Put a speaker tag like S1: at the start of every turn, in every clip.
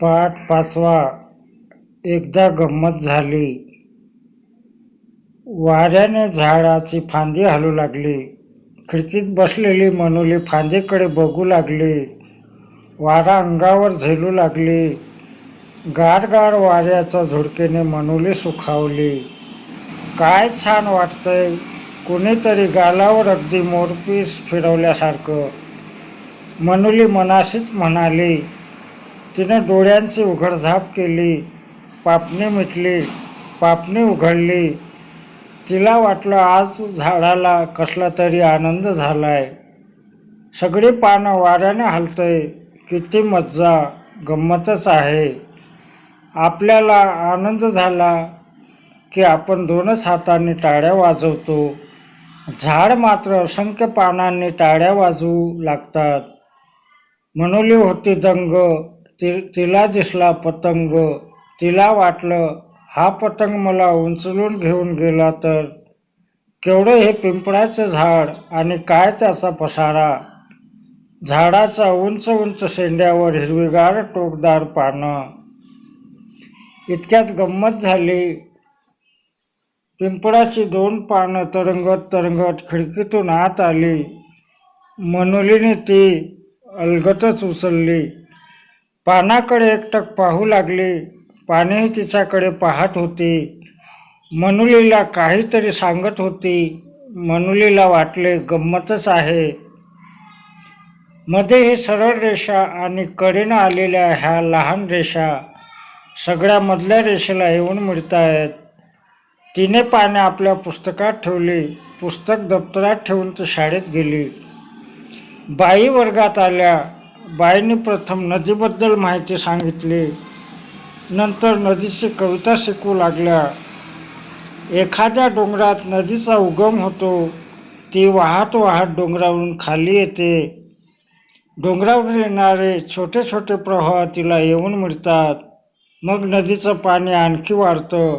S1: पाठ पाचवा. एकदा गंमत झाली. वाऱ्याने झाडाची फांदी हलू लागली. खिडकीत बसलेली मनुली फांदीकडे बघू लागली. वारा अंगावर झेलू लागली. गारगार वाऱ्याच्या झुडकेने मनुली सुखावली. काय छान वाटतंय कुणीतरी गालावर अगदी मोरपीस फिरवल्यासारखं. मनुली मनाशीच म्हणाली तिनं डोळ्यांची उघडझाप केली पापणी मिटली पापणी उघडली. तिला वाटलं आज झाडाला कसला तरी आनंद झालाय. सगळी पानं वाऱ्याने हलतंय किती मज्जा गंमतच आहे. आपल्याला आनंद झाला की आपण दोनच हातांनी टाळ्या वाजवतो. झाड मात्र असंख्य पानांनी टाळ्या वाजवू लागतात. मनोली होती दंग ति तिला दिसला पतंग. तिला वाटलं हा पतंग मला उंचलून घेऊन गेला तर केवढं हे पिंपळाचं झाड आणि काय त्याचा पसारा? झाडाचा उंच उंच शेंड्यावर हिरवीगार टोकदार पानं. इतक्यात गंमत झाली. पिंपळाची दोन पानं तरंगत तरंगत खिडकीतून आत आली. मनोलीने ती अलगतच उचलली. पानाकडे एकटक पाहू लागली. पानेही तिच्याकडे पाहत होती. मनुलीला काहीतरी सांगत होती. मनुलीला वाटले गंमतच आहे. मध्ये हे सरळ रेषा आणि कडेनं आलेल्या ह्या लहान रेषा सगळ्या मधल्या रेषेला येऊन मिळतायत. तिने पाने आपल्या पुस्तकात ठेवली. पुस्तक दप्तरात ठेवून ती शाळेत गेली. बाई वर्गात आल्या. बाईने प्रथम नदीबद्दल माहिती सांगितली. नंतर नदीची कविता शिकू लागल्या. एखाद्या डोंगरात नदीचा उगम होतो ती वाहत वाहत डोंगरावरून खाली येते. डोंगरावर येणारे छोटे छोटे प्रवाह तिला येऊन मिळतात. मग नदीचं पाणी आणखी वाढतं.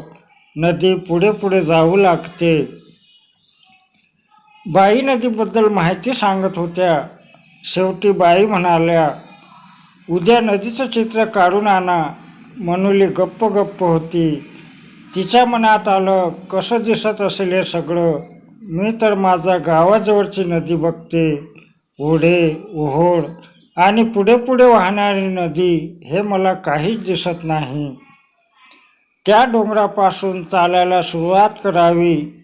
S1: नदी पुढे पुढे जाऊ लागते. बाई नदीबद्दल माहिती सांगत होत्या. शेवटी बाई म्हणाल्या उद्या नदीचं चित्र काढून आणा. मनुली गप्प गप्प होती. तिच्या मनात आलं कसं दिसत असेल हे सगळं? मी तर माझा गावाजवळची नदी बघते. ओढे ओहोळ आणि पुढे पुढे वाहणारी नदी हे मला काहीच दिसत नाही. त्या डोंगरापासून चालायला सुरुवात करावी.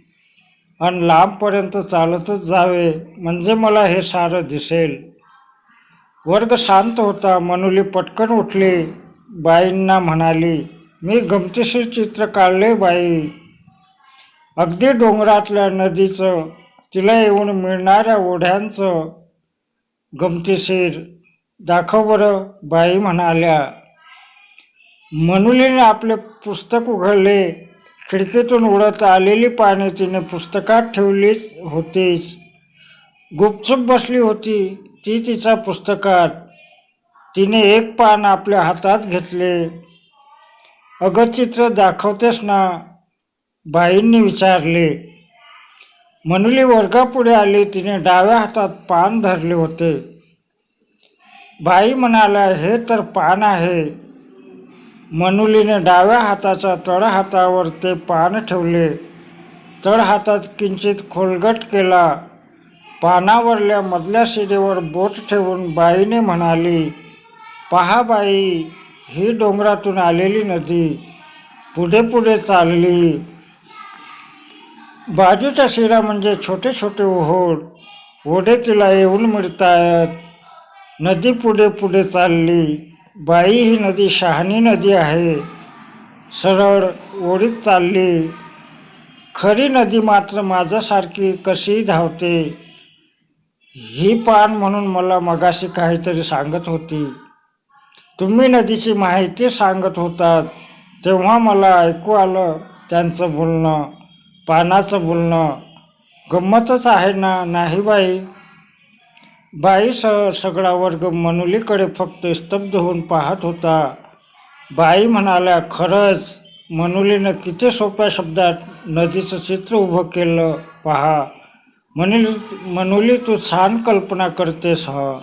S1: आणि लांबपर्यंत चालतच जावे म्हणजे मला हे सारं दिसेल. वर्ग शांत होता मनुली पटकन उठली. बाईंना म्हणाली मी गमतीशीर चित्र काढले बाई. अगदी डोंगरातल्या नदीचं तिला येऊन मिळणाऱ्या ओढ्यांचं गमतीशीर. दाखव बरं बाई म्हणाल्या. मनुलीने आपले पुस्तक उघडले. खिडकीतून उडत आलेली पाने तिने पुस्तकात ठेवलीच होतीच गुपचूप बसली होती. ती तिच्या पुस्तकात. तिने एक पान आपल्या हातात घेतले. अगं चित्र दाखवतेस ना? बाईंनी विचारले. मनुली वर्गापुढे आली. तिने डाव्या हातात पान धरले होते. बाई म्हणाल्या हे तर पान आहे. मनुलीने डाव्या हाताच्या तळ हातावर ते पान ठेवले. तळ हातात किंचित खोलगट केला. पानावरल्या मधल्या शिरेवर बोट ठेवून बाईने म्हणाली पहा बाई ही डोंगरातून आलेली नदी पुढे पुढे चालली. बाजूच्या शिरा म्हणजे छोटे छोटे ओहोड ओढे तिला येऊन मिळतायत. नदी पुढे पुढे चालली. बाई ही नदी शहाणी नदी आहे. सरळ ओढीत चालली. खरी नदी मात्र माझ्यासारखी कशी धावते. ही पान म्हणून मला मगाशी काहीतरी सांगत होती. तुम्ही नदीची माहिती सांगत होतात. तेव्हा मला ऐकू आलं त्यांचं बोलणं पानाचं बोलणं. गंमतच आहे ना नाही बाई? बाई स सगळा वर्ग मनुलीकडे फक्त स्तब्ध होऊन पाहत होता. बाई म्हणाल्या खरंच मनुलीनं किती सोप्या शब्दात नदीचं चित्र उभं केलं. पहा मनुली मनुली तू छान कल्पना करतेस ह.